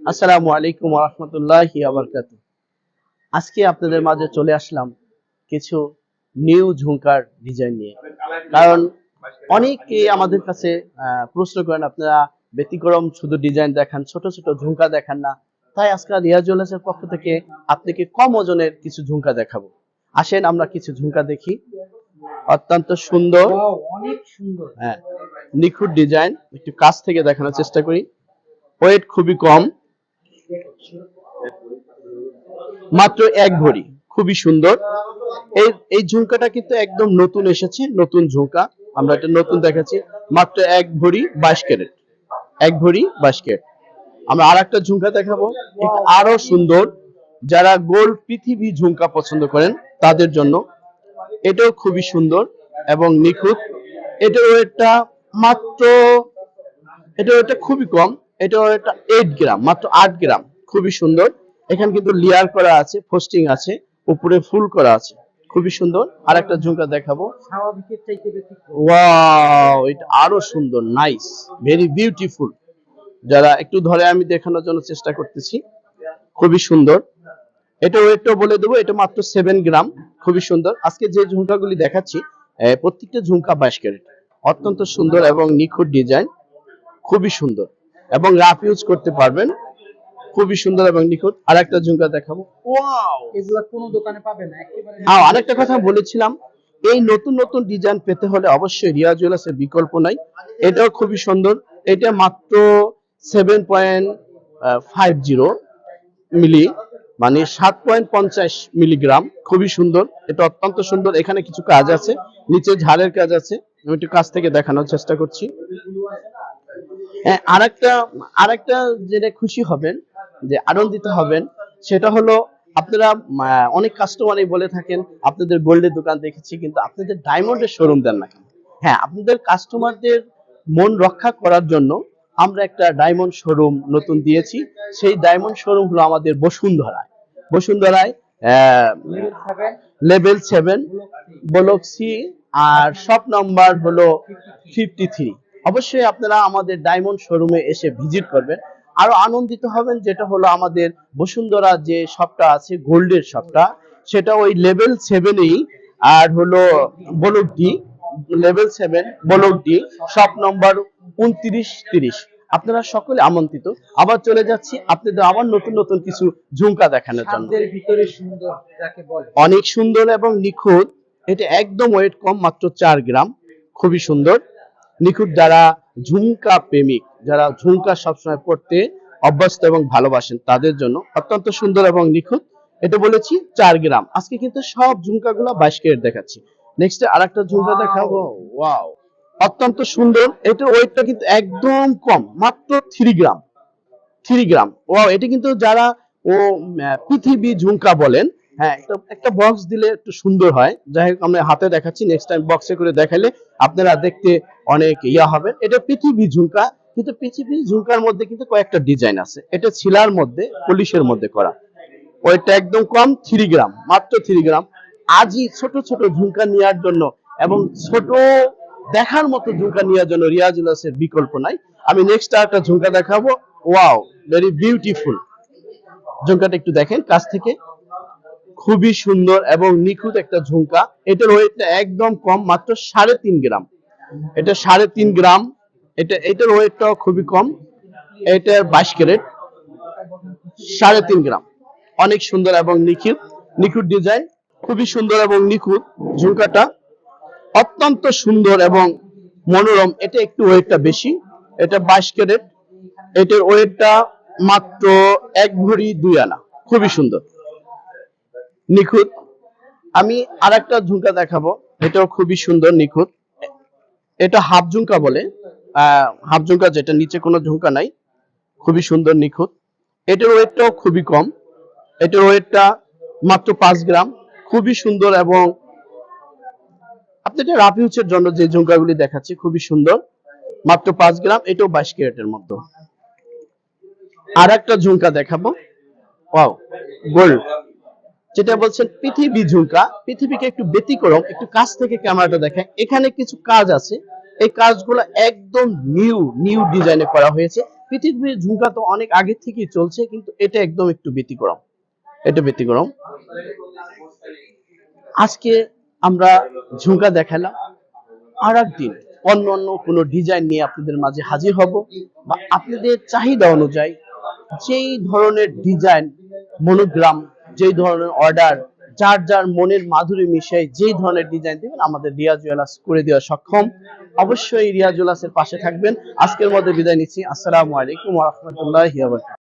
আসসালামু আলাইকুম রহমতুল্লাহি আবরকাত আজকে আপনাদের মাঝে চলে আসলাম কিছু নিউ ঝুমকার ডিজাইন নিয়ে। কারণ অনেকে আমাদের কাছে প্রশ্ন করেন আপনারা ব্যতিক্রম শুধু ডিজাইন দেখান ছোট ছোট ঝুমকা দেখান না? তাই আজকে রিয়াজুল্লাসের পক্ষ থেকে আপনাকে কম ওজনের কিছু ঝুমকা দেখাবো। আসেন আমরা কিছু ঝুমকা দেখি। অত্যন্ত সুন্দর। অনেক সুন্দর। হ্যাঁ নিখুঁত ডিজাইন একটু কাছ থেকে দেখানোর চেষ্টা করি। ওয়েট খুবই কম। মাত্র এক ভরি, খুবই সুন্দর। এই এই ঝুমকাটা কিন্তু একদম নতুন এসেছে, নতুন ঝুমকা। আমরা এটা নতুন দেখাচ্ছি, মাত্র এক ভরি বাইশ ক্যারেট। এক ভরি বাইশ ক্যারেট। আমরা আর একটা ঝুমকা দেখাবো আরও সুন্দর। যারা গোল পৃথিবী ঝুমকা পছন্দ করেন, তাদের জন্য এটাও খুবই সুন্দর এবং নিখুঁত। এটাও ওয়েটটা মাত্র এটা ওয়েটটা খুবই কম এটা এইট গ্রাম মাত্র আট গ্রাম খুবই সুন্দর। এখানে কিন্তু লেয়ার করা আছে পোস্টিং আছে, উপরে ফুল করা আছে, খুবই সুন্দর। আর একটা ঝুমকা দেখাবো। ওয়াও এটা আরও সুন্দর নাইস ভেরি বিউটিফুল যারা একটু ধরে আমি দেখানোর জন্য চেষ্টা করতেছি, খুবই সুন্দর। এটা ওয়েটটা বলে দেবো, এটা মাত্র সেভেন গ্রাম খুবই সুন্দর। আজকে যে ঝুমকাগুলি দেখাচ্ছি প্রত্যেকটা ঝুমকা বাইশ ক্যারেট। অত্যন্ত সুন্দর এবং নিখুঁত ডিজাইন খুবই সুন্দর। এবং রাফ ইউজ করতে পারবেন। খুবই সুন্দর এবং নিখুঁত। আর একটা ঝুমকা দেখাবো। এগুলা কোনো দোকানে পাবে না একেবারে হ্যাঁ আরেকটা কথা বলেছিলাম এই নতুন নতুন ডিজাইন পেতে হলে অবশ্যই রিয়া জুয়েলার্সের বিকল্প নাই। এটাও খুবই সুন্দর। এটা মাত্র seven point five zero milli মানে সাত পয়েন্ট পঞ্চাশ মিলিগ্রাম খুবই সুন্দর। এটা অত্যন্ত সুন্দর। এখানে কিছু কাজ আছে। নিচে ঝাড়ের কাজ আছে। আমি একটু কাছ থেকে দেখানোর চেষ্টা করছি। আরেকটা আরেকটা যেটা খুশি হবেন, যে আনন্দিত হবেন, সেটা হলো আপনারা অনেক কাস্টমারই বলে থাকেন, আপনাদের গোল্ডের দোকান দেখেছি, কিন্তু আপনাদের ডায়মন্ডের শোরুম দেন না হ্যাঁ আপনাদের কাস্টমারদের মন রক্ষা করার জন্য আমরা একটা ডায়মন্ড শোরুম নতুন দিয়েছি, সেই ডায়মন্ড শোরুম হলো আমাদের বসুন্ধরায়। বসুন্ধরায় লেভেল সেভেন, ব্লক সি, আর শপ নাম্বার হলো ফিফটি থ্রি অবশ্যই আপনারা আমাদের ডায়মন্ড শোরুমে এসে ভিজিট করবেন। আরও আনন্দিত হবেন যেটা হলো আমাদের বসুন্ধরা যে শপটা আছে গোল্ডের শপটা সেটা ওই লেভেল সেভেনেই আর হলো block D level seven block D shop number উনত্রিশ তিরিশ। আপনারা সকলে আমন্ত্রিত। আবার চলে যাচ্ছি আপনাদের আবার নতুন নতুন কিছু ঝুমকা দেখানোর জন্য। ভিতরে সুন্দর যাকে বলে। অনেক সুন্দর এবং নিখুঁত। এটা একদম ওয়েট কম মাত্র চার গ্রাম। খুবই সুন্দর। নিখুঁত যারা ঝুমকা প্রেমিক যারা ঝুমকা সবসময় পড়তে অভ্যস্ত এবং ভালোবাসেন তাদের জন্য অত্যন্ত সুন্দর এবং নিখুঁত। এটা বলেছি চার গ্রাম। আজকে কিন্তু সব ঝুমকা গুলা বাইশ ক্যারেট দেখাচ্ছি। নেক্সট আর একটা ঝুমকা. দেখাবো। ওয়াও অত্যন্ত সুন্দর। এটার ওয়েটটা কিন্তু একদম কম মাত্র three gram three gram wow এটা কিন্তু যারা ও পৃথিবী ঝুমকা বলেন হ্যাঁ একটা বক্স দিলে একটু সুন্দর হয়। যাই হোক, আমরা হাতে দেখাচ্ছি। নেক্সট টাইম বক্সে করে দেখালে আপনারা দেখতে অনেক ইয়া হবেন এটা পৃথিবী ঝুমকা, কিন্তু পৃথিবী ঝুমকার মধ্যে কিন্তু কয়েকটা ডিজাইন আছে। এটা ছিলার মধ্যে, পলিশের মধ্যে করা। ওইটা একদম কম থ্রি গ্রাম মাত্র থ্রি গ্রাম আজই ছোট ছোট ঝুমকা নেওয়ার জন্য এবং ছোট দেখার মতো ঝুমকা নেওয়ার জন্য রিয়াজুলাসের বিকল্প নাই। আমি নেক্সট একটা ঝুমকা দেখাবো। ওয়াও ভেরি বিউটিফুল ঝুমকাটা একটু দেখেন কাছ থেকে। খুবই সুন্দর এবং নিখুঁত একটা ঝুমকা। এটার ওয়েটটা একদম কম, মাত্র সাড়ে তিন গ্রাম। এটা সাড়ে তিন গ্রাম। এটা, এটার ওয়েটটাও খুবই কম। এটার বাইশ ক্যারেট। সাড়ে তিন গ্রাম। অনেক সুন্দর এবং নিখুঁত নিখুঁত ডিজাইন। খুবই সুন্দর এবং নিখুঁত ঝুমকাটা। অত্যন্ত সুন্দর এবং মনোরম। এটা একটু ওয়েটটা বেশি। এটা বাইশ ক্যারেট। এটার ওয়েটটা মাত্র এক ভরি দুই আনা। খুবই সুন্দর। নিখুঁত। আমি আর একটা ঝুমকা দেখাবো। এটাও খুবই সুন্দর, নিখুঁত। এটা হাফ ঝুমকা বলে। হাফ ঝুমকা যেটা, নিচে কোনো ঝুমকা নাই। খুবই সুন্দর, নিখুঁত। এটার ওয়েটটাও খুবই কম। এটার ওয়েটটা মাত্র পাঁচ গ্রাম। খুবই সুন্দর এবং আপনি এটা রাফিউচের জন্য যে ঝুমকাগুলি দেখাচ্ছি, খুবই সুন্দর। মাত্র পাঁচ গ্রাম, এটাও বাইশ ক্যারেটের মতো আর একটা ঝুমকা দেখাবো। Wow, gold. যেটা বলছেন পৃথিবী ঝুমকা, পৃথিবীকে একটু ব্যতিক্রম, একটু কাছ থেকে ক্যামেরাটা দেখেন। এখানে কিছু কাজ আছে। এই কাজগুলো একদম নিউ নিউ ডিজাইনে করা হয়েছে। পৃথিবীর ঝুমকা তো অনেক আগে থেকেই চলছে, কিন্তু এটা একদম একটু ব্যতিক্রম। এটা ব্যতিক্রম। আজকে আমরা ঝুমকা দেখালাম আর একদিন অন্য অন্য কোনো ডিজাইন নিয়ে আপনাদের মাঝে হাজির হব। বা আপনাদের চাহিদা অনুযায়ী যেই ধরনের ডিজাইন, মনোগ্রাম যেই ধরনের অর্ডার যার যার মনের মাধুরী মিশাই যেই ধরনের ডিজাইন দিবেন, আমাদের রিয়া জুয়েলার্স করে দেওয়া সক্ষম। অবশ্যই রিয়া জুয়েলার্সের পাশে থাকবেন। আজকের মধ্যে বিদায় নিচ্ছি। আসসালামু আলাইকুম ওয়া রাহমাতুল্লাহি ওয়া বারাকাতুহু।